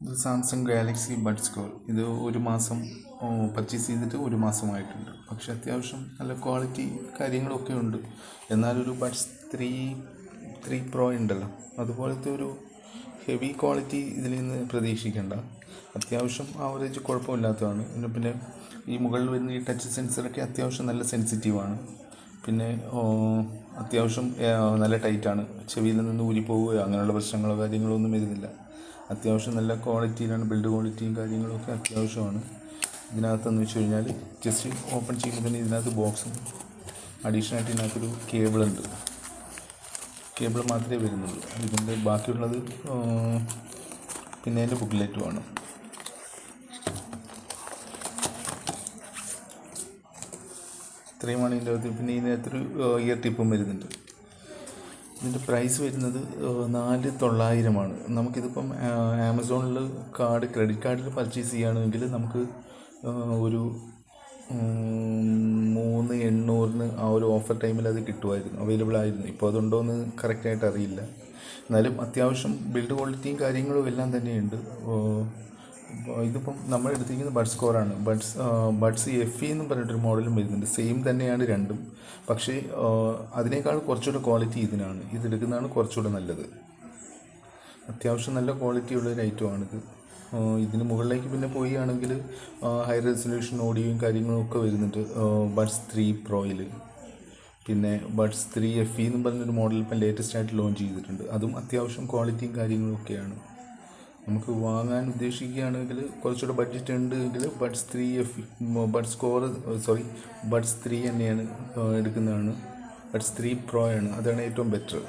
ഇത് Samsung Galaxy bud score ഇത് ഒരു മാസം പർച്ചേസ് ചെയ്തിട്ട് ഒരു മാസമായിട്ടുണ്ട്. പക്ഷേ അത്യാവശ്യം നല്ല ക്വാളിറ്റി കാര്യങ്ങളൊക്കെ ഉണ്ട്. എന്നാലൊരു ബഡ്സ് ത്രീ ത്രീ പ്രോ ഉണ്ടല്ലോ. അതുപോലത്തെ ഒരു ഹെവി ക്വാളിറ്റി ഇതിൽ നിന്ന് പ്രതീക്ഷിക്കേണ്ട. അത്യാവശ്യം ആവറേജ് കുഴപ്പമില്ലാത്തതാണ്. പിന്നെ പിന്നെ ഈ മുകളിൽ വരുന്ന ഈ ടച്ച് സെൻസറൊക്കെ അത്യാവശ്യം നല്ല സെൻസിറ്റീവാണ് പിന്നെ അത്യാവശ്യം നല്ല ടൈറ്റാണ് ചെവിയിൽ നിന്ന് ഊരിപ്പോവുകയോ അങ്ങനെയുള്ള പ്രശ്നങ്ങളോ കാര്യങ്ങളോ ഒന്നും വരുന്നില്ല. അത്യാവശ്യം നല്ല ക്വാളിറ്റിയിലാണ് ബിൽഡ് ക്വാളിറ്റിയും കാര്യങ്ങളൊക്കെ അത്യാവശ്യമാണ്. ഇതിനകത്തെന്ന് വെച്ച് കഴിഞ്ഞാൽ ജസ്റ്റ് ഓപ്പൺ ചെയ്യുമ്പോൾ തന്നെ ഇതിനകത്ത് ബോക്സും അഡീഷണലായിട്ട് ഇതിനകത്തൊരു കേബിളുണ്ട് കേബിൾ മാത്രമേ വരുന്നുള്ളൂ. ഇതിന്റെ ബാക്കിയുള്ളത് പിന്നെ അതിന്റെ ബുക്ക്ലെറ്റുമാണ് ഇത്രയുമാണ് ഇതിന്റെ അകത്ത്. പിന്നെ ഇതിനകത്തൊരു ഇയർ ടിപ്പും വരുന്നുണ്ട്. ഇതിന്റെ പ്രൈസ് വരുന്നത് നാല് തൊള്ളായിരമാണ്. നമുക്കിതിപ്പം ആമസോണിൽ കാർഡ് ക്രെഡിറ്റ് കാർഡിൽ പർച്ചേസ് ചെയ്യുകയാണെങ്കിൽ നമുക്ക് ഒരു മൂന്ന് എണ്ണൂറിന് ആ ഒരു ഓഫർ ടൈമിൽ അത് കിട്ടുമായിരുന്നു അവൈലബിൾ ആയിരുന്നു. ഇപ്പോൾ അതുണ്ടോ എന്ന് കറക്റ്റായിട്ട് അറിയില്ല. എന്നാലും അത്യാവശ്യം ബിൽഡ് ക്വാളിറ്റിയും കാര്യങ്ങളും എല്ലാം തന്നെയുണ്ട്. ഇതിപ്പം നമ്മൾ എടുത്തിരിക്കുന്നത് ബഡ്സ് സ്കോറാണ്. ബഡ്സ് ബഡ്സ് എഫ് ഇ എന്ന് പറഞ്ഞിട്ടൊരു മോഡലും വരുന്നുണ്ട്. സെയിം തന്നെയാണ് രണ്ടും. പക്ഷേ അതിനേക്കാൾ കുറച്ചുകൂടെ ക്വാളിറ്റി ഇതിനാണ്. ഇതെടുക്കുന്നതാണ് കുറച്ചുകൂടെ നല്ലത്. അത്യാവശ്യം നല്ല ക്വാളിറ്റി ഉള്ള ഒരു ഐറ്റമാണിത് ഇതിന് മുകളിലേക്ക് പിന്നെ പോവുകയാണെങ്കിൽ ഹൈ റെസൊല്യൂഷൻ ഓഡിയോയും കാര്യങ്ങളും ഒക്കെ വരുന്നുണ്ട്. ബഡ്സ് ത്രീ പ്രോയിൽ പിന്നെ ബഡ്സ് ത്രീ എഫ് ഇ എന്നും പറഞ്ഞൊരു മോഡൽ ഇപ്പം ലേറ്റസ്റ്റ് ആയിട്ട് ലോഞ്ച് ചെയ്തിട്ടുണ്ട്. അതും അത്യാവശ്യം ക്വാളിറ്റിയും കാര്യങ്ങളും ഒക്കെയാണ്. നമുക്ക് വാങ്ങാൻ ഉദ്ദേശിക്കുകയാണെങ്കിൽ കുറച്ചുകൂടെ ബഡ്ജറ്റ് ഉണ്ട് എങ്കിൽ buds three F buds score sorry buds three തന്നെയാണ് എടുക്കുന്നതാണ്. ബഡ്സ് ത്രീ പ്രോ ആണ്. അതാണ് ഏറ്റവും ബെറ്റർ